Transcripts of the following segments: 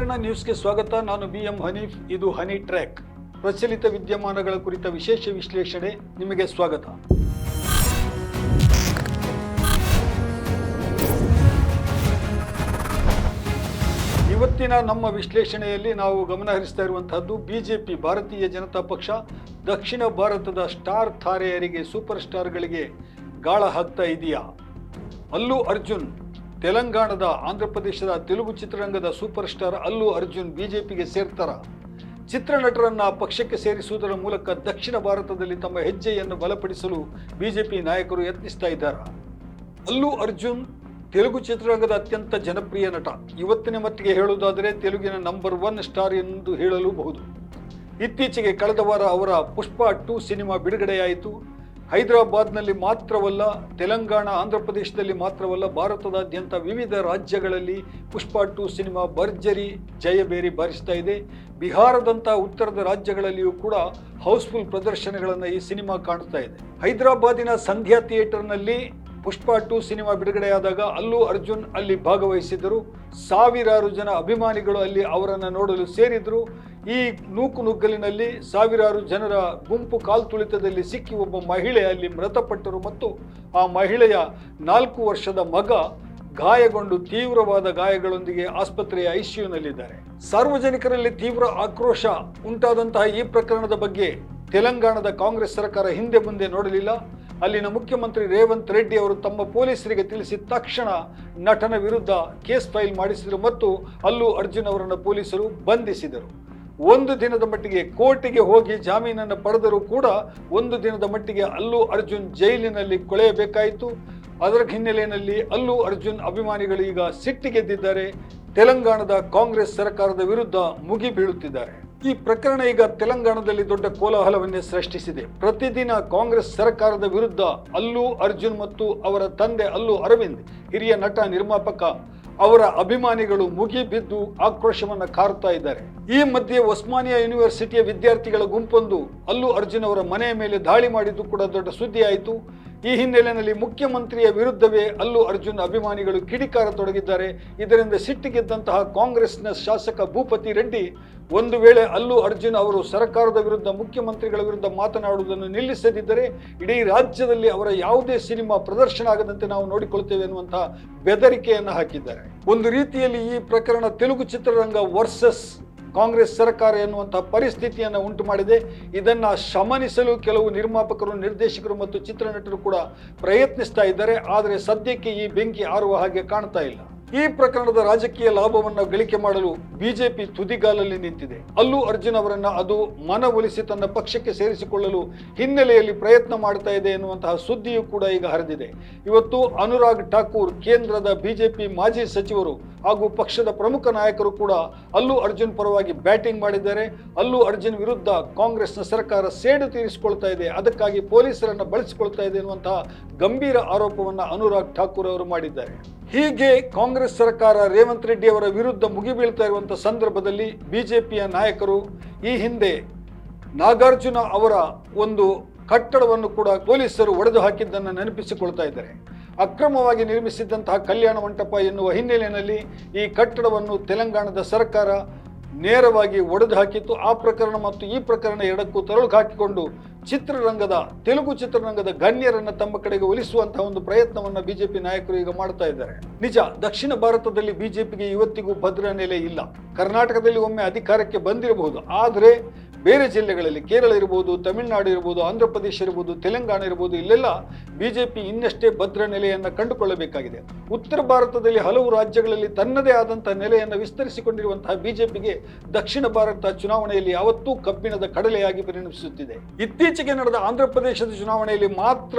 ಸುವರ್ಣ ನ್ಯೂಸ್ಗೆ ಸ್ವಾಗತ. ನಾನು ಬಿ ಎಂ ಹನೀಫ್. ಇದು ಹನಿ ಟ್ರ್ಯಾಕ್. ಪ್ರಚಲಿತ ವಿದ್ಯಮಾನಗಳ ಕುರಿತ ವಿಶೇಷ ವಿಶ್ಲೇಷಣೆ ನಿಮಗೆ ಸ್ವಾಗತ. ಇವತ್ತಿನ ನಮ್ಮ ವಿಶ್ಲೇಷಣೆಯಲ್ಲಿ ನಾವು ಗಮನ ಹರಿಸ್ತಾ ಇರುವಂತಹದ್ದು ಬಿಜೆಪಿ ಭಾರತೀಯ ಜನತಾ ಪಕ್ಷ ದಕ್ಷಿಣ ಭಾರತದ ಸ್ಟಾರ್ ತಾರೆಯರಿಗೆ, ಸೂಪರ್ ಸ್ಟಾರ್ಗಳಿಗೆ ಗಾಳ ಹಾಕ್ತಾ ಇದೆಯಾ? ಅಲ್ಲೂ ಅರ್ಜುನ್ ತೆಲಂಗಾಣದ ಆಂಧ್ರ ಪ್ರದೇಶದ ತೆಲುಗು ಚಿತ್ರರಂಗದ ಸೂಪರ್ ಸ್ಟಾರ್ ಅಲ್ಲು ಅರ್ಜುನ್ ಬಿಜೆಪಿಗೆ ಸೇರ್ತಾರ. ಚಿತ್ರನಟರನ್ನ ಪಕ್ಷಕ್ಕೆ ಸೇರಿಸುವುದರ ಮೂಲಕ ದಕ್ಷಿಣ ಭಾರತದಲ್ಲಿ ತಮ್ಮ ಹೆಜ್ಜೆಯನ್ನು ಬಲಪಡಿಸಲು ಬಿಜೆಪಿ ನಾಯಕರು ಯತ್ನಿಸ್ತಾ ಇದ್ದಾರೆ. ಅಲ್ಲು ಅರ್ಜುನ್ ತೆಲುಗು ಚಿತ್ರರಂಗದ ಅತ್ಯಂತ ಜನಪ್ರಿಯ ನಟ. ಇವತ್ತಿನ ಮಟ್ಟಿಗೆ ಹೇಳುವುದಾದರೆ ತೆಲುಗಿನ ನಂಬರ್ ಒನ್ ಸ್ಟಾರ್ ಎಂದು ಹೇಳಲೂಬಹುದು. ಇತ್ತೀಚೆಗೆ ಕಳೆದ ವಾರ ಅವರ ಪುಷ್ಪ ಟು ಸಿನಿಮಾ ಬಿಡುಗಡೆಯಾಯಿತು. ಹೈದರಾಬಾದ್ನಲ್ಲಿ ಮಾತ್ರವಲ್ಲ, ತೆಲಂಗಾಣ ಆಂಧ್ರ ಪ್ರದೇಶದಲ್ಲಿ ಮಾತ್ರವಲ್ಲ, ಭಾರತದಾದ್ಯಂತ ವಿವಿಧ ರಾಜ್ಯಗಳಲ್ಲಿ ಪುಷ್ಪ ಟು ಸಿನಿಮಾ ಭರ್ಜರಿ ಜಯಬೇರಿ ಬಾರಿಸ್ತಾ ಇದೆ. ಬಿಹಾರದಂಥ ಉತ್ತರದ ರಾಜ್ಯಗಳಲ್ಲಿಯೂ ಕೂಡ ಹೌಸ್ಫುಲ್ ಪ್ರದರ್ಶನಗಳನ್ನು ಈ ಸಿನಿಮಾ ಕಾಣ್ತಾ ಇದೆ. ಹೈದರಾಬಾದಿನ ಸಂಧ್ಯಾ ಥಿಯೇಟರ್ನಲ್ಲಿ ಪುಷ್ಪ ಟು ಸಿನಿಮಾ ಬಿಡುಗಡೆಯಾದಾಗ ಅಲ್ಲೂ ಅರ್ಜುನ್ ಅಲ್ಲಿ ಭಾಗವಹಿಸಿದರು ಸಾವಿರಾರು ಜನ ಅಭಿಮಾನಿಗಳು ಅಲ್ಲಿ ಅವರನ್ನು ನೋಡಲು ಸೇರಿದ್ರು. ಈ ನೂಕು ನುಗ್ಗಲಿನಲ್ಲಿ ಸಾವಿರಾರು ಜನರ ಗುಂಪು ಕಾಲ್ತುಳಿತದಲ್ಲಿ ಸಿಕ್ಕಿ ಒಬ್ಬ ಮಹಿಳೆ ಅಲ್ಲಿ ಮೃತಪಟ್ಟರು ಮತ್ತು ಆ ಮಹಿಳೆಯ ನಾಲ್ಕು ವರ್ಷದ ಮಗ ಗಾಯಗೊಂಡು ತೀವ್ರವಾದ ಗಾಯಗಳೊಂದಿಗೆ ಆಸ್ಪತ್ರೆಯ ಐಸಿಯುನಲ್ಲಿದ್ದಾರೆ. ಸಾರ್ವಜನಿಕರಲ್ಲಿ ತೀವ್ರ ಆಕ್ರೋಶ ಉಂಟಾದಂತಹ ಈ ಪ್ರಕರಣದ ಬಗ್ಗೆ ತೆಲಂಗಾಣದ ಕಾಂಗ್ರೆಸ್ ಸರ್ಕಾರ ಹಿಂದೆ ಮುಂದೆ ನೋಡಲಿಲ್ಲ. ಅಲ್ಲಿನ ಮುಖ್ಯಮಂತ್ರಿ ರೇವಂತ್ ರೆಡ್ಡಿ ಅವರು ತಮ್ಮ ಪೊಲೀಸರಿಗೆ ತಿಳಿಸಿದ ತಕ್ಷಣ ನಟನ ವಿರುದ್ಧ ಕೇಸ್ ಫೈಲ್ ಮಾಡಿಸಿದರು ಮತ್ತು ಅಲ್ಲೂ ಅರ್ಜುನ್ ಅವರನ್ನು ಪೊಲೀಸರು ಬಂಧಿಸಿದರು. ಒಂದು ದಿನದ ಮಟ್ಟಿಗೆ ಕೋರ್ಟಿಗೆ ಹೋಗಿ ಜಾಮೀನನ್ನು ಪಡೆದರೂ ಕೂಡ ಒಂದು ದಿನದ ಮಟ್ಟಿಗೆ ಅಲ್ಲೂ ಅರ್ಜುನ್ ಜೈಲಿನಲ್ಲಿ ಕೊಳೆಯಬೇಕಾಯಿತು. ಅದರ ಹಿನ್ನೆಲೆಯಲ್ಲಿ ಅಲ್ಲೂ ಅರ್ಜುನ್ ಅಭಿಮಾನಿಗಳು ಈಗ ಸಿಟ್ಟಿಗೆದ್ದಿದ್ದಾರೆ ತೆಲಂಗಾಣದ ಕಾಂಗ್ರೆಸ್ ಸರ್ಕಾರದ ವಿರುದ್ಧ ಮುಗಿ ಬೀಳುತ್ತಿದ್ದಾರೆ. ಈ ಪ್ರಕರಣ ಈಗ ತೆಲಂಗಾಣದಲ್ಲಿ ದೊಡ್ಡ ಕೋಲಾಹಲವನ್ನೇ ಸೃಷ್ಟಿಸಿದೆ. ಪ್ರತಿದಿನ ಕಾಂಗ್ರೆಸ್ ಸರ್ಕಾರದ ವಿರುದ್ಧ ಅಲ್ಲೂ ಅರ್ಜುನ್ ಮತ್ತು ಅವರ ತಂದೆ ಅಲ್ಲು ಅರವಿಂದ್, ಹಿರಿಯ ನಟ ನಿರ್ಮಾಪಕ ಅವರ ಅಭಿಮಾನಿಗಳು ಮುಗಿ ಬಿದ್ದು ಆಕ್ರೋಶವನ್ನು ಕಾರುತ್ತಾ ಇದ್ದಾರೆ. ಈ ಮಧ್ಯೆ ಒಸ್ಮಾನಿಯಾ ಯೂನಿವರ್ಸಿಟಿಯ ವಿದ್ಯಾರ್ಥಿಗಳ ಗುಂಪೊಂದು ಅಲ್ಲು ಅರ್ಜುನ್ ಅವರ ಮನೆಯ ಮೇಲೆ ದಾಳಿ ಮಾಡಿದ್ದು ಕೂಡ ದೊಡ್ಡ ಸುದ್ದಿಯಾಯಿತು. ಈ ಹಿನ್ನೆಲೆಯಲ್ಲಿ ಮುಖ್ಯಮಂತ್ರಿಯ ವಿರುದ್ಧವೇ ಅಲ್ಲು ಅರ್ಜುನ್ ಅಭಿಮಾನಿಗಳು ಕಿಡಿಕಾರ ತೊಡಗಿದ್ದಾರೆ ಇದರಿಂದ ಸಿಟ್ಟಿಗೆದ್ದಂತಹ ಕಾಂಗ್ರೆಸ್ನ ಶಾಸಕ ಭೂಪತಿ ರೆಡ್ಡಿ ಒಂದು ವೇಳೆ ಅಲ್ಲು ಅರ್ಜುನ್ ಅವರು ಸರ್ಕಾರದ ವಿರುದ್ಧ ಮುಖ್ಯಮಂತ್ರಿಗಳ ವಿರುದ್ಧ ಮಾತನಾಡುವುದನ್ನು ನಿಲ್ಲಿಸದಿದ್ದರೆ ಇಡೀ ರಾಜ್ಯದಲ್ಲಿ ಅವರ ಯಾವುದೇ ಸಿನಿಮಾ ಪ್ರದರ್ಶನ ಆಗದಂತೆ ನಾವು ನೋಡಿಕೊಳ್ತೇವೆ ಎನ್ನುವಂತಹ ಬೆದರಿಕೆಯನ್ನು ಹಾಕಿದ್ದಾರೆ. ಒಂದು ರೀತಿಯಲ್ಲಿ ಈ ಪ್ರಕರಣ ತೆಲುಗು ಚಿತ್ರರಂಗ ವರ್ಸಸ್ ಕಾಂಗ್ರೆಸ್ ಸರ್ಕಾರ ಎನ್ನುವಂತಹ ಪರಿಸ್ಥಿತಿಯನ್ನು ಉಂಟು ಮಾಡಿದೆ. ಇದನ್ನು ಶಮನಿಸಲು ಕೆಲವು ನಿರ್ಮಾಪಕರು, ನಿರ್ದೇಶಕರು ಮತ್ತು ಚಿತ್ರನಟರು ಕೂಡ ಪ್ರಯತ್ನಿಸ್ತಾ ಇದ್ದಾರೆ. ಆದರೆ ಸದ್ಯಕ್ಕೆ ಈ ಬೆಂಕಿ ಆರುವ ಹಾಗೆ ಕಾಣ್ತಾ ಇಲ್ಲ. ಈ ಪ್ರಕರಣದ ರಾಜಕೀಯ ಲಾಭವನ್ನು ಗಳಿಕೆ ಮಾಡಲು ಬಿಜೆಪಿ ತುದಿಗಾಲಲ್ಲಿ ನಿಂತಿದೆ. ಅಲ್ಲೂ ಅರ್ಜುನ್ ಅವರನ್ನ ಅದು ಮನವೊಲಿಸಿ ತನ್ನ ಪಕ್ಷಕ್ಕೆ ಸೇರಿಸಿಕೊಳ್ಳಲು ಹಿನ್ನೆಲೆಯಲ್ಲಿ ಪ್ರಯತ್ನ ಮಾಡ್ತಾ ಇದೆ ಎನ್ನುವಂತಹ ಸುದ್ದಿಯೂ ಕೂಡ ಈಗ ಹರಿದಿದೆ. ಇವತ್ತು ಅನುರಾಗ್ ಠಾಕೂರ್ ಕೇಂದ್ರದ ಬಿಜೆಪಿ ಮಾಜಿ ಸಚಿವರು ಹಾಗೂ ಪಕ್ಷದ ಪ್ರಮುಖ ನಾಯಕರು ಕೂಡ ಅಲ್ಲೂ ಅರ್ಜುನ್ ಪರವಾಗಿ ಬ್ಯಾಟಿಂಗ್ ಮಾಡಿದ್ದಾರೆ. ಅಲ್ಲೂ ಅರ್ಜುನ್ ವಿರುದ್ಧ ಕಾಂಗ್ರೆಸ್ನ ಸರ್ಕಾರ ಸೇಡು ತೀರಿಸಿಕೊಳ್ತಾ ಇದೆ. ಅದಕ್ಕಾಗಿ ಪೊಲೀಸರನ್ನು ಬಳಸಿಕೊಳ್ತಾ ಇದೆ ಎನ್ನುವಂತಹ ಗಂಭೀರ ಆರೋಪವನ್ನು ಅನುರಾಗ್ ಠಾಕೂರ್ ಅವರು ಮಾಡಿದ್ದಾರೆ. ಹೀಗೆ ಕಾಂಗ್ರೆಸ್ ಸರ್ಕಾರ ರೇವಂತ್ ರೆಡ್ಡಿ ಅವರ ವಿರುದ್ಧ ಮುಗಿಬೀಳ್ತಾ ಇರುವಂತಹ ಸಂದರ್ಭದಲ್ಲಿ ಬಿಜೆಪಿಯ ನಾಯಕರು ಈ ಹಿಂದೆ ನಾಗಾರ್ಜುನ ಅವರ ಒಂದು ಕಟ್ಟಡವನ್ನು ಕೂಡ ಪೊಲೀಸರು ಒಡೆದು ಹಾಕಿದ್ದನ್ನು ನೆನಪಿಸಿಕೊಳ್ತಾ ಇದ್ದಾರೆ. ಅಕ್ರಮವಾಗಿ ನಿರ್ಮಿಸಿದ್ದಂತಹ ಕಲ್ಯಾಣ ಮಂಟಪ ಎನ್ನುವ ಹಿನ್ನೆಲೆಯಲ್ಲಿ ಈ ಕಟ್ಟಡವನ್ನು ತೆಲಂಗಾಣದ ಸರ್ಕಾರ ನೇರವಾಗಿ ಒಡೆದು ಹಾಕಿತ್ತು. ಆ ಪ್ರಕರಣ ಮತ್ತು ಈ ಪ್ರಕರಣ ಎರಡಕ್ಕೂ ತರಳು ಹಾಕಿಕೊಂಡು ಚಿತ್ರರಂಗದ, ತೆಲುಗು ಚಿತ್ರರಂಗದ ಗಣ್ಯರನ್ನು ತಮ್ಮ ಕಡೆಗೆ ಒಲಿಸುವಂತಹ ಒಂದು ಪ್ರಯತ್ನವನ್ನು ಬಿಜೆಪಿ ನಾಯಕರು ಈಗ ಮಾಡ್ತಾ ಇದ್ದಾರೆ. ನಿಜ, ದಕ್ಷಿಣ ಭಾರತದಲ್ಲಿ ಬಿಜೆಪಿಗೆ ಇವತ್ತಿಗೂ ಭದ್ರ ನೆಲೆ ಇಲ್ಲ. ಕರ್ನಾಟಕದಲ್ಲಿ ಒಮ್ಮೆ ಅಧಿಕಾರಕ್ಕೆ ಬಂದಿರಬಹುದು. ಆದರೆ ಬೇರೆ ಜಿಲ್ಲೆಗಳಲ್ಲಿ ಕೇರಳ ಇರ್ಬೋದು, ತಮಿಳುನಾಡು ಇರ್ಬೋದು, ಆಂಧ್ರ ಪ್ರದೇಶ ಇರ್ಬೋದು, ತೆಲಂಗಾಣ ಇರ್ಬೋದು, ಇಲ್ಲೆಲ್ಲ ಬಿಜೆಪಿ ಇನ್ನಷ್ಟೇ ಭದ್ರ ನೆಲೆಯನ್ನು ಕಂಡುಕೊಳ್ಳಬೇಕಾಗಿದೆ. ಉತ್ತರ ಭಾರತದಲ್ಲಿ ಹಲವು ರಾಜ್ಯಗಳಲ್ಲಿ ತನ್ನದೇ ಆದಂತಹ ನೆಲೆಯನ್ನು ವಿಸ್ತರಿಸಿಕೊಂಡಿರುವಂತಹ ಬಿಜೆಪಿಗೆ ದಕ್ಷಿಣ ಭಾರತ ಚುನಾವಣೆಯಲ್ಲಿ ಯಾವತ್ತೂ ಕಬ್ಬಿಣದ ಕಡಲೆಯಾಗಿ ಪರಿಣಮಿಸುತ್ತಿದೆ. ಇತ್ತೀಚೆಗೆ ನಡೆದ ಆಂಧ್ರ ಪ್ರದೇಶದ ಚುನಾವಣೆಯಲ್ಲಿ ಮಾತ್ರ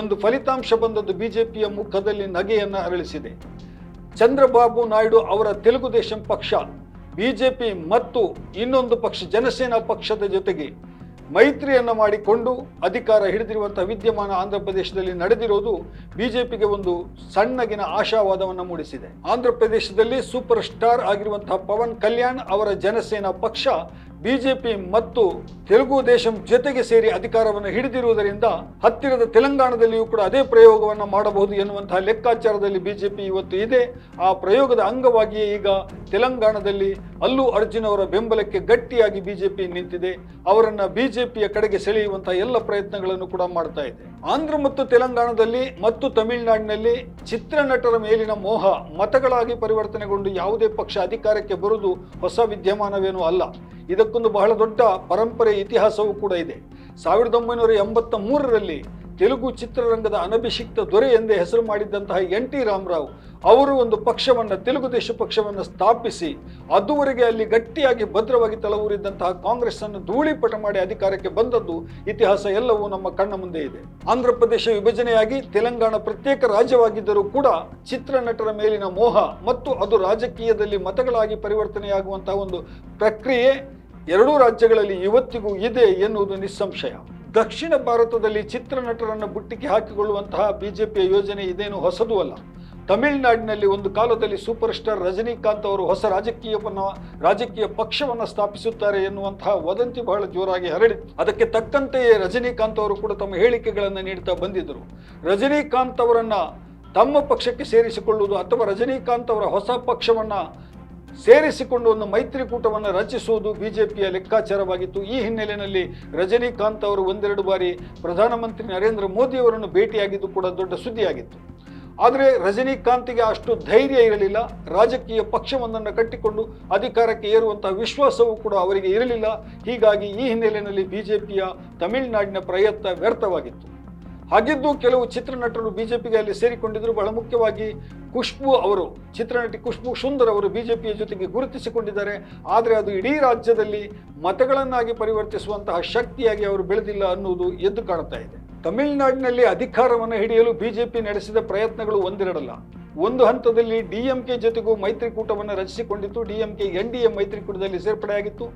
ಒಂದು ಫಲಿತಾಂಶ ಬಂದದ್ದು ಬಿಜೆಪಿಯ ಮುಖದಲ್ಲಿ ನಗೆಯನ್ನು ಅರಳಿಸಿದೆ. ಚಂದ್ರಬಾಬು ನಾಯ್ಡು ಅವರ ತೆಲುಗು ದೇಶಂ ಪಕ್ಷ ಬಿಜೆಪಿ ಮತ್ತು ಇನ್ನೊಂದು ಪಕ್ಷ ಜನಸೇನಾ ಪಕ್ಷದ ಜೊತೆಗೆ ಮೈತ್ರಿಯನ್ನು ಮಾಡಿಕೊಂಡು ಅಧಿಕಾರ ಹಿಡಿದಿರುವಂತಹ ವಿದ್ಯಮಾನ ಆಂಧ್ರ ಪ್ರದೇಶದಲ್ಲಿ ನಡೆದಿರೋದು ಬಿಜೆಪಿಗೆ ಒಂದು ಸಣ್ಣಗಿನ ಆಶಾವಾದವನ್ನು ಮೂಡಿಸಿದೆ. ಆಂಧ್ರ ಪ್ರದೇಶದಲ್ಲಿ ಸೂಪರ್ ಸ್ಟಾರ್ ಆಗಿರುವಂತಹ ಪವನ್ ಕಲ್ಯಾಣ್ ಅವರ ಜನಸೇನಾ ಪಕ್ಷ ಬಿಜೆಪಿ ಮತ್ತು ತೆಲುಗು ದೇಶಂ ಜೊತೆಗೆ ಸೇರಿ ಅಧಿಕಾರವನ್ನು ಹಿಡಿದಿರುವುದರಿಂದ ಹತ್ತಿರದ ತೆಲಂಗಾಣದಲ್ಲಿಯೂ ಕೂಡ ಅದೇ ಪ್ರಯೋಗವನ್ನು ಮಾಡಬಹುದು ಎನ್ನುವಂತಹ ಲೆಕ್ಕಾಚಾರದಲ್ಲಿ ಬಿಜೆಪಿ ಇವತ್ತು ಇದೆ. ಆ ಪ್ರಯೋಗದ ಅಂಗವಾಗಿಯೇ ಈಗ ತೆಲಂಗಾಣದಲ್ಲಿ ಅಲ್ಲೂ ಅರ್ಜುನ್ ಅವರ ಬೆಂಬಲಕ್ಕೆ ಗಟ್ಟಿಯಾಗಿ ಬಿಜೆಪಿ ನಿಂತಿದೆ. ಅವರನ್ನ ಬಿಜೆಪಿಯ ಕಡೆಗೆ ಸೆಳೆಯುವಂತಹ ಎಲ್ಲ ಪ್ರಯತ್ನಗಳನ್ನು ಕೂಡ ಮಾಡ್ತಾ ಇದೆ. ಆಂಧ್ರ ಮತ್ತು ತೆಲಂಗಾಣದಲ್ಲಿ ಮತ್ತು ತಮಿಳುನಾಡಿನಲ್ಲಿ ಚಿತ್ರನಟರ ಮೇಲಿನ ಮೋಹ ಮತಗಳಾಗಿ ಪರಿವರ್ತನೆಗೊಂಡು ಯಾವುದೇ ಪಕ್ಷ ಅಧಿಕಾರಕ್ಕೆ ಬರುವುದು ಹೊಸ ವಿದ್ಯಮಾನವೇನೂ ಅಲ್ಲ. ಇದಕ್ಕೊಂದು ಬಹಳ ದೊಡ್ಡ ಪರಂಪರೆ ಇತಿಹಾಸವೂ ಕೂಡ ಇದೆ. ಸಾವಿರದ ಒಂಬೈನೂರ ಎಂಬತ್ತ ಮೂರರಲ್ಲಿ ತೆಲುಗು ಚಿತ್ರರಂಗದ ಅನಭಿಷಿಕ್ತ ದೊರೆ ಎಂದೇ ಹೆಸರು ಮಾಡಿದ್ದಂತಹ ಎನ್ ಟಿ ರಾಮರಾವ್ ಅವರು ಒಂದು ಪಕ್ಷವನ್ನು, ತೆಲುಗು ದೇಶ ಪಕ್ಷವನ್ನು ಸ್ಥಾಪಿಸಿ ಅದುವರೆಗೆ ಅಲ್ಲಿ ಗಟ್ಟಿಯಾಗಿ ಭದ್ರವಾಗಿ ತಲವೂರಿದ್ದಂತಹ ಕಾಂಗ್ರೆಸ್ ಅನ್ನು ಧೂಳಿಪಟ ಮಾಡಿ ಅಧಿಕಾರಕ್ಕೆ ಬಂದದ್ದು ಇತಿಹಾಸ ಎಲ್ಲವೂ ನಮ್ಮ ಕಣ್ಣ ಮುಂದೆ ಇದೆ. ಆಂಧ್ರ ಪ್ರದೇಶ ವಿಭಜನೆಯಾಗಿ ತೆಲಂಗಾಣ ಪ್ರತ್ಯೇಕ ರಾಜ್ಯವಾಗಿದ್ದರೂ ಕೂಡ ಚಿತ್ರನಟರ ಮೇಲಿನ ಮೋಹ ಮತ್ತು ಅದು ರಾಜಕೀಯದಲ್ಲಿ ಮತಗಳಾಗಿ ಪರಿವರ್ತನೆಯಾಗುವಂತಹ ಒಂದು ಪ್ರಕ್ರಿಯೆ ಎರಡೂ ರಾಜ್ಯಗಳಲ್ಲಿ ಇವತ್ತಿಗೂ ಇದೆ ಎನ್ನುವುದು ನಿಸ್ಸಂಶಯ. ದಕ್ಷಿಣ ಭಾರತದಲ್ಲಿ ಚಿತ್ರನಟರನ್ನು ಬುಟ್ಟಿಗೆ ಹಾಕಿಕೊಳ್ಳುವಂತಹ ಬಿಜೆಪಿಯ ಯೋಜನೆ ಇದೇನು ಹೊಸದೂ ಅಲ್ಲ. ತಮಿಳುನಾಡಿನಲ್ಲಿ ಒಂದು ಕಾಲದಲ್ಲಿ ಸೂಪರ್ ಸ್ಟಾರ್ ರಜನಿಕಾಂತ್ ಅವರು ಹೊಸ ರಾಜಕೀಯವನ್ನು, ರಾಜಕೀಯ ಪಕ್ಷವನ್ನು ಸ್ಥಾಪಿಸುತ್ತಾರೆ ಎನ್ನುವಂತಹ ವದಂತಿ ಬಹಳ ಜೋರಾಗಿ ಹರಡಿತ್ತು ಅದಕ್ಕೆ ತಕ್ಕಂತೆಯೇ ರಜನಿಕಾಂತ್ ಅವರು ಕೂಡ ತಮ್ಮ ಹೇಳಿಕೆಗಳನ್ನು ನೀಡ್ತಾ ಬಂದಿದ್ದರು. ರಜನಿಕಾಂತ್ ಅವರನ್ನು ತಮ್ಮ ಪಕ್ಷಕ್ಕೆ ಸೇರಿಸಿಕೊಳ್ಳುವುದು ಅಥವಾ ರಜನಿಕಾಂತ್ ಅವರ ಹೊಸ ಪಕ್ಷವನ್ನ ಸೇರಿಸಿಕೊಂಡು ಒಂದು ಮೈತ್ರಿಕೂಟವನ್ನು ರಚಿಸುವುದು ಬಿಜೆಪಿಯ ಲೆಕ್ಕಾಚಾರವಾಗಿತ್ತು. ಈ ಹಿನ್ನೆಲೆಯಲ್ಲಿ ರಜನಿಕಾಂತ್ ಅವರು ಒಂದೆರಡು ಬಾರಿ ಪ್ರಧಾನಮಂತ್ರಿ ನರೇಂದ್ರ ಮೋದಿ ಅವರನ್ನು ಭೇಟಿಯಾಗಿದ್ದು ಕೂಡ ದೊಡ್ಡ ಸುದ್ದಿಯಾಗಿತ್ತು. ಆದರೆ ರಜನಿಕಾಂತ್ಗೆ ಅಷ್ಟು ಧೈರ್ಯ ಇರಲಿಲ್ಲ. ರಾಜಕೀಯ ಪಕ್ಷವೊಂದನ್ನು ಕಟ್ಟಿಕೊಂಡು ಅಧಿಕಾರಕ್ಕೆ ಏರುವಂತಹ ವಿಶ್ವಾಸವೂ ಕೂಡ ಅವರಿಗೆ ಇರಲಿಲ್ಲ. ಹೀಗಾಗಿ ಈ ಹಿನ್ನೆಲೆಯಲ್ಲಿ ಬಿಜೆಪಿಯ ತಮಿಳುನಾಡಿನ ಪ್ರಯತ್ನ ವ್ಯರ್ಥವಾಗಿತ್ತು. ಹಾಗಿದ್ದು ಕೆಲವು ಚಿತ್ರನಟರು ಬಿಜೆಪಿಗೆ ಅಲ್ಲಿ ಸೇರಿಕೊಂಡಿದ್ದರು. ಬಹಳ ಮುಖ್ಯವಾಗಿ ಖುಷ್ಬು ಅವರು, ಚಿತ್ರನಟಿ ಖುಷ್ಬು ಸುಂದರ್ ಅವರು ಬಿಜೆಪಿಯ ಜೊತೆಗೆ ಗುರುತಿಸಿಕೊಂಡಿದ್ದಾರೆ. ಆದರೆ ಅದು ಇಡೀ ರಾಜ್ಯದಲ್ಲಿ ಮತಗಳನ್ನಾಗಿ ಪರಿವರ್ತಿಸುವಂತಹ ಶಕ್ತಿಯಾಗಿ ಅವರು ಬೆಳೆದಿಲ್ಲ ಅನ್ನುವುದು ಎದ್ದು ಕಾಣ್ತಾ ಇದೆ. ತಮಿಳುನಾಡಿನಲ್ಲಿ ಅಧಿಕಾರವನ್ನು ಹಿಡಿಯಲು ಬಿಜೆಪಿ ನಡೆಸಿದ ಪ್ರಯತ್ನಗಳು ಒಂದೆರಡಲ್ಲ. ಒಂದು ಹಂತದಲ್ಲಿ ಡಿಎಂಕೆ ಜೊತೆಗೂ ಮೈತ್ರಿಕೂಟವನ್ನು ರಚಿಸಿಕೊಂಡಿತ್ತು. ಡಿಎಂಕೆ ಎನ್ ಡಿ ಎ ಮೈತ್ರಿಕೂಟದಲ್ಲಿ ಸೇರ್ಪಡೆಯಾಗಿತ್ತು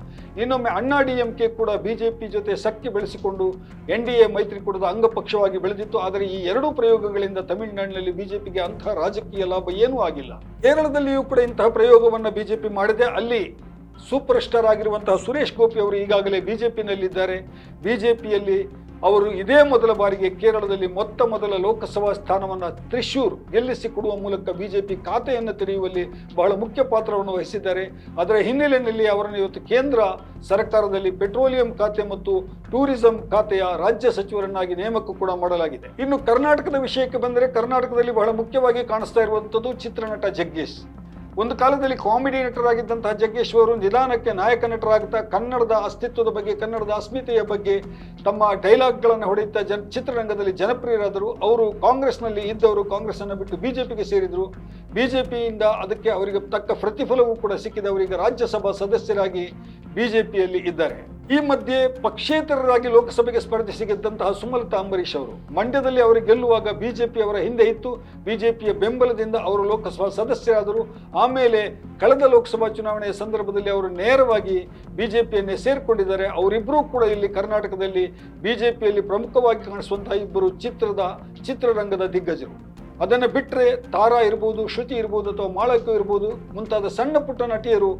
ಇನ್ನೊಮ್ಮೆ ಅಣ್ಣಾ ಡಿಎಂಕೆ ಕೂಡ ಬಿಜೆಪಿ ಜೊತೆ ಸಖ್ಯ ಬೆಳೆಸಿಕೊಂಡು ಎನ್ ಡಿ ಎ ಮೈತ್ರಿಕೂಟದ ಅಂಗಪಕ್ಷವಾಗಿ ಬೆಳೆದಿತ್ತು. ಆದರೆ ಈ ಎರಡೂ ಪ್ರಯೋಗಗಳಿಂದ ತಮಿಳುನಾಡಿನಲ್ಲಿ ಬಿಜೆಪಿಗೆ ಅಂತಹ ರಾಜಕೀಯ ಲಾಭ ಏನೂ ಆಗಿಲ್ಲ. ಕೇರಳದಲ್ಲಿಯೂ ಕೂಡ ಇಂತಹ ಪ್ರಯೋಗವನ್ನು ಬಿಜೆಪಿ ಮಾಡಿದೆ. ಅಲ್ಲಿ ಸೂಪರ್ ಸ್ಟಾರ್ ಆಗಿರುವಂತಹ ಸುರೇಶ್ ಗೋಪಿ ಅವರು ಈಗಾಗಲೇ ಬಿಜೆಪಿನಲ್ಲಿದ್ದಾರೆ ಬಿಜೆಪಿಯಲ್ಲಿ ಅವರು ಇದೇ ಮೊದಲ ಬಾರಿಗೆ ಕೇರಳದಲ್ಲಿ ಮೊತ್ತ ಮೊದಲ ಲೋಕಸಭಾ ಸ್ಥಾನವನ್ನು ತ್ರಿಶೂರ್ ಗೆಲ್ಲಿಸಿ ಕೊಡುವ ಮೂಲಕ ಬಿಜೆಪಿ ಖಾತೆಯನ್ನು ತೆರೆಯುವಲ್ಲಿ ಬಹಳ ಮುಖ್ಯ ಪಾತ್ರವನ್ನು ವಹಿಸಿದ್ದಾರೆ. ಅದರ ಹಿನ್ನೆಲೆಯಲ್ಲಿ ಅವರನ್ನು ಇವತ್ತು ಕೇಂದ್ರ ಸರ್ಕಾರದಲ್ಲಿ ಪೆಟ್ರೋಲಿಯಂ ಖಾತೆ ಮತ್ತು ಟೂರಿಸಂ ಖಾತೆಯ ರಾಜ್ಯ ಸಚಿವರನ್ನಾಗಿ ನೇಮಕ ಕೂಡ ಮಾಡಲಾಗಿದೆ. ಇನ್ನು ಕರ್ನಾಟಕದ ವಿಷಯಕ್ಕೆ ಬಂದರೆ ಕರ್ನಾಟಕದಲ್ಲಿ ಬಹಳ ಮುಖ್ಯವಾಗಿ ಕಾಣಿಸ್ತಾ ಇರುವಂಥದ್ದು ಚಿತ್ರನಟ ಜಗ್ಗೇಶ್. ಒಂದು ಕಾಲದಲ್ಲಿ ಕಾಮಿಡಿ ನಟರಾಗಿದ್ದಂತಹ ಜಗ್ಗೇಶ್ ಅವರು ನಿಧಾನಕ್ಕೆ ನಾಯಕ ನಟರಾಗ್ತಾ ಕನ್ನಡದ ಅಸ್ತಿತ್ವದ ಬಗ್ಗೆ, ಕನ್ನಡದ ಅಸ್ಮಿತೆಯ ಬಗ್ಗೆ ತಮ್ಮ ಡೈಲಾಗ್ಗಳನ್ನು ಹೊಡೆಯುತ್ತಾ ಜನ ಚಿತ್ರರಂಗದಲ್ಲಿ ಜನಪ್ರಿಯರಾದರು. ಅವರು ಕಾಂಗ್ರೆಸ್ನಲ್ಲಿ ಇದ್ದವರು ಕಾಂಗ್ರೆಸ್ ಅನ್ನು ಬಿಟ್ಟು ಬಿಜೆಪಿಗೆ ಸೇರಿದರು. ಬಿಜೆಪಿಯಿಂದ ಅದಕ್ಕೆ ಅವರಿಗೆ ತಕ್ಕ ಪ್ರತಿಫಲವೂ ಕೂಡ ಸಿಕ್ಕಿದೆ. ಅವರಿಗೆ ರಾಜ್ಯಸಭಾ ಸದಸ್ಯರಾಗಿ ಬಿಜೆಪಿಯಲ್ಲಿ ಇದ್ದಾರೆ. ಈ ಮಧ್ಯೆ ಪಕ್ಷೇತರರಾಗಿ ಲೋಕಸಭೆಗೆ ಸ್ಪರ್ಧಿಸಿ ಗೆದ್ದಂತಹ ಸುಮಲತಾ ಅಂಬರೀಶ್ ಅವರು ಮಂಡ್ಯದಲ್ಲಿ ಅವರು ಗೆಲ್ಲುವಾಗ ಬಿಜೆಪಿ ಅವರ ಹಿಂದೆ ಇತ್ತು. ಬಿಜೆಪಿಯ ಬೆಂಬಲದಿಂದ ಅವರು ಲೋಕಸಭಾ ಸದಸ್ಯರಾದರು. ಆಮೇಲೆ ಕಳೆದ ಲೋಕಸಭಾ ಚುನಾವಣೆಯ ಸಂದರ್ಭದಲ್ಲಿ ಅವರು ನೇರವಾಗಿ ಬಿಜೆಪಿಯನ್ನೇ ಸೇರಿಕೊಂಡಿದ್ದಾರೆ. ಅವರಿಬ್ಬರೂ ಕೂಡ ಇಲ್ಲಿ ಕರ್ನಾಟಕದಲ್ಲಿ ಬಿಜೆಪಿಯಲ್ಲಿ ಪ್ರಮುಖವಾಗಿ ಕಾಣಿಸುವಂತಹ ಇಬ್ಬರು ಚಿತ್ರದ ಚಿತ್ರರಂಗದ ದಿಗ್ಗಜರು. ಅದನ್ನು ಬಿಟ್ಟರೆ ತಾರಾ ಇರ್ಬೋದು ಶ್ರುತಿ ಇರ್ಬೋದು ಅಥವಾ ಮಾಳಕ್ಕೂ ಇರ್ಬೋದು ಮುಂತಾದ ಸಣ್ಣ ಪುಟ್ಟ ನಟಿಯರು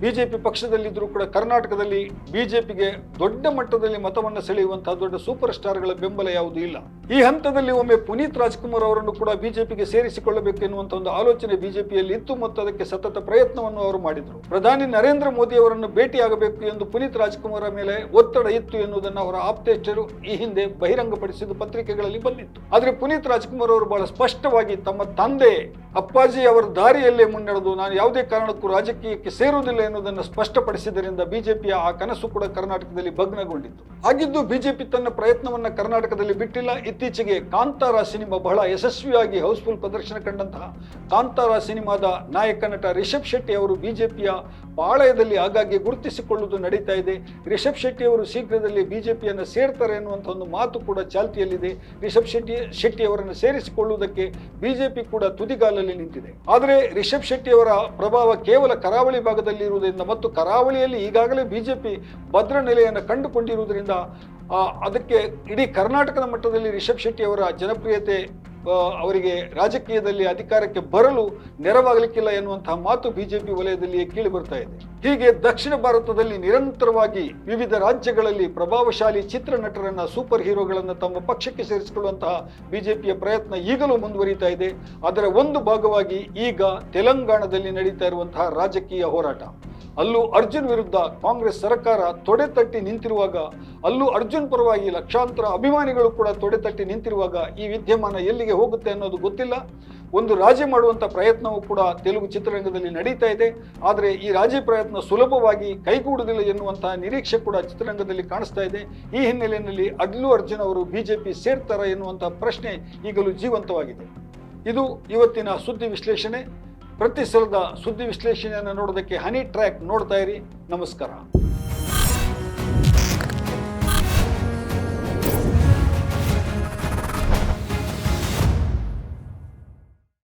ಬಿಜೆಪಿ ಪಕ್ಷದಲ್ಲಿದ್ದರೂ ಕೂಡ ಕರ್ನಾಟಕದಲ್ಲಿ ಬಿಜೆಪಿಗೆ ದೊಡ್ಡ ಮಟ್ಟದಲ್ಲಿ ಮತವನ್ನು ಸೆಳೆಯುವಂತಹ ದೊಡ್ಡ ಸೂಪರ್ ಸ್ಟಾರ್ಗಳ ಬೆಂಬಲ ಯಾವುದೂ ಇಲ್ಲ. ಈ ಹಂತದಲ್ಲಿ ಒಮ್ಮೆ ಪುನೀತ್ ರಾಜ್ಕುಮಾರ್ ಅವರನ್ನು ಕೂಡ ಬಿಜೆಪಿಗೆ ಸೇರಿಸಿಕೊಳ್ಳಬೇಕು ಎನ್ನುವಂತ ಒಂದು ಆಲೋಚನೆ ಬಿಜೆಪಿಯಲ್ಲಿ ಇತ್ತು ಮತ್ತು ಅದಕ್ಕೆ ಸತತ ಪ್ರಯತ್ನವನ್ನು ಅವರು ಮಾಡಿದರು. ಪ್ರಧಾನಿ ನರೇಂದ್ರ ಮೋದಿ ಅವರನ್ನು ಭೇಟಿಯಾಗಬೇಕು ಎಂದು ಪುನೀತ್ ರಾಜ್ಕುಮಾರ್ ಮೇಲೆ ಒತ್ತಡ ಇತ್ತು ಎನ್ನುವುದನ್ನು ಅವರ ಆಪ್ತೇಷ್ಟರು ಈ ಹಿಂದೆ ಬಹಿರಂಗಪಡಿಸಿದ ಪತ್ರಿಕೆಗಳಲ್ಲಿ ಬಂದಿತ್ತು. ಆದರೆ ಪುನೀತ್ ರಾಜ್ಕುಮಾರ್ ಅವರು ಬಹಳ ಸ್ಪಷ್ಟವಾಗಿ ತಮ್ಮ ತಂದೆ ಅಪ್ಪಾಜಿ ಅವರ ದಾರಿಯಲ್ಲೇ ಮುನ್ನಡೆದು ನಾನು ಯಾವುದೇ ಕಾರಣಕ್ಕೂ ರಾಜಕೀಯಕ್ಕೆ ಸೇರುವುದಿಲ್ಲ ಎನ್ನುವುದನ್ನು ಸ್ಪಷ್ಟಪಡಿಸಿದ್ದರಿಂದ ಬಿಜೆಪಿಯ ಆ ಕನಸು ಕೂಡ ಕರ್ನಾಟಕದಲ್ಲಿ ಭಗ್ನಗೊಂಡಿತ್ತು. ಹಾಗಿದ್ದು ಬಿಜೆಪಿ ತನ್ನ ಪ್ರಯತ್ನವನ್ನ ಕರ್ನಾಟಕದಲ್ಲಿ ಬಿಟ್ಟಿಲ್ಲ. ಇತ್ತೀಚೆಗೆ ಕಾಂತಾರ ಸಿನಿಮಾ ಬಹಳ ಯಶಸ್ವಿಯಾಗಿ ಹೌಸ್ಫುಲ್ ಪ್ರದರ್ಶನ ಕಂಡಂತಹ ಕಾಂತಾರ ಸಿನಿಮಾದ ನಾಯಕ ನಟ ರಿಷಬ್ ಶೆಟ್ಟಿ ಅವರು ಬಿಜೆಪಿಯ ಪಾಳಯದಲ್ಲಿ ಆಗಾಗ್ಗೆ ಗುರುತಿಸಿಕೊಳ್ಳುವುದು ನಡೀತಾ ಇದೆ. ರಿಷಬ್ ಶೆಟ್ಟಿ ಅವರು ಶೀಘ್ರದಲ್ಲಿ ಬಿಜೆಪಿಯನ್ನು ಸೇರ್ತಾರೆ ಅನ್ನುವಂಥ ಒಂದು ಮಾತು ಕೂಡ ಚಾಲ್ತಿಯಲ್ಲಿದೆ. ರಿಷಬ್ ಶೆಟ್ಟಿ ಶೆಟ್ಟಿ ಅವರನ್ನು ಸೇರಿಸಿಕೊಳ್ಳುವುದಕ್ಕೆ ಬಿಜೆಪಿ ಕೂಡ ತುದಿಗಾಲಲ್ಲಿ ನಿಂತಿದೆ. ಆದರೆ ರಿಷಬ್ ಶೆಟ್ಟಿ ಅವರ ಪ್ರಭಾವ ಕೇವಲ ಕರಾವಳಿ ಭಾಗದಲ್ಲಿ ಇರುವುದರಿಂದ ಮತ್ತು ಕರಾವಳಿಯಲ್ಲಿ ಈಗಾಗಲೇ ಬಿಜೆಪಿ ಭದ್ರ ನೆಲೆಯನ್ನು ಕಂಡುಕೊಂಡಿರುವುದರಿಂದ ಅದಕ್ಕೆ ಇಡೀ ಕರ್ನಾಟಕದ ಮಟ್ಟದಲ್ಲಿ ರಿಷಬ್ ಶೆಟ್ಟಿ ಅವರ ಜನಪ್ರಿಯತೆ ಅವರಿಗೆ ರಾಜಕೀಯದಲ್ಲಿ ಅಧಿಕಾರಕ್ಕೆ ಬರಲು ನೆರವಾಗಲಿಕ್ಕಿಲ್ಲ ಎನ್ನುವಂತಹ ಮಾತು ಬಿಜೆಪಿ ವಲಯದಲ್ಲಿ ಕೇಳಿ ಬರ್ತಾ ಇದೆ. ಹೀಗೆ ದಕ್ಷಿಣ ಭಾರತದಲ್ಲಿ ನಿರಂತರವಾಗಿ ವಿವಿಧ ರಾಜ್ಯಗಳಲ್ಲಿ ಪ್ರಭಾವಶಾಲಿ ಚಿತ್ರನಟರನ್ನ ಸೂಪರ್ ಹೀರೋಗಳನ್ನು ತಮ್ಮ ಪಕ್ಷಕ್ಕೆ ಸೇರಿಸಿಕೊಳ್ಳುವಂತಹ ಬಿಜೆಪಿಯ ಪ್ರಯತ್ನ ಈಗಲೂ ಮುಂದುವರಿತಾ ಇದೆ. ಅದರ ಒಂದು ಭಾಗವಾಗಿ ಈಗ ತೆಲಂಗಾಣದಲ್ಲಿ ನಡೀತಾ ಇರುವಂತಹ ರಾಜಕೀಯ ಹೋರಾಟ. ಅಲ್ಲೂ ಅರ್ಜುನ್ ವಿರುದ್ಧ ಕಾಂಗ್ರೆಸ್ ಸರ್ಕಾರ ತೊಡೆತಟ್ಟಿ ನಿಂತಿರುವಾಗ, ಅಲ್ಲೂ ಅರ್ಜುನ್ ಪರವಾಗಿ ಲಕ್ಷಾಂತರ ಅಭಿಮಾನಿಗಳು ಕೂಡ ತೊಡೆತಟ್ಟಿ ನಿಂತಿರುವಾಗ ಈ ವಿದ್ಯಮಾನ ಎಲ್ಲಿಗೆ ಹೋಗುತ್ತೆ ಅನ್ನೋದು ಗೊತ್ತಿಲ್ಲ. ಒಂದು ರಾಜಿ ಮಾಡುವಂಥ ಪ್ರಯತ್ನವೂ ಕೂಡ ತೆಲುಗು ಚಿತ್ರರಂಗದಲ್ಲಿ ನಡೀತಾ ಇದೆ. ಆದರೆ ಈ ರಾಜಿ ಪ್ರಯತ್ನ ಸುಲಭವಾಗಿ ಕೈಗೂಡುವುದಿಲ್ಲ ಎನ್ನುವಂತಹ ನಿರೀಕ್ಷೆ ಕೂಡ ಚಿತ್ರರಂಗದಲ್ಲಿ ಕಾಣಿಸ್ತಾ ಇದೆ. ಈ ಹಿನ್ನೆಲೆಯಲ್ಲಿ ಅಡ್ಲು ಅರ್ಜುನ್ ಅವರು ಬಿಜೆಪಿ ಸೇರ್ತಾರ ಎನ್ನುವಂಥ ಪ್ರಶ್ನೆ ಈಗಲೂ ಜೀವಂತವಾಗಿದೆ. ಇದು ಇವತ್ತಿನ ಸುದ್ದಿ ವಿಶ್ಲೇಷಣೆ. ಪ್ರತಿ ಸಲದ ಸುದ್ದಿ ವಿಶ್ಲೇಷಣೆಯನ್ನು ನೋಡೋದಕ್ಕೆ ಹನಿ ಟ್ರ್ಯಾಕ್ ನೋಡ್ತಾ ಇರಿ. ನಮಸ್ಕಾರ.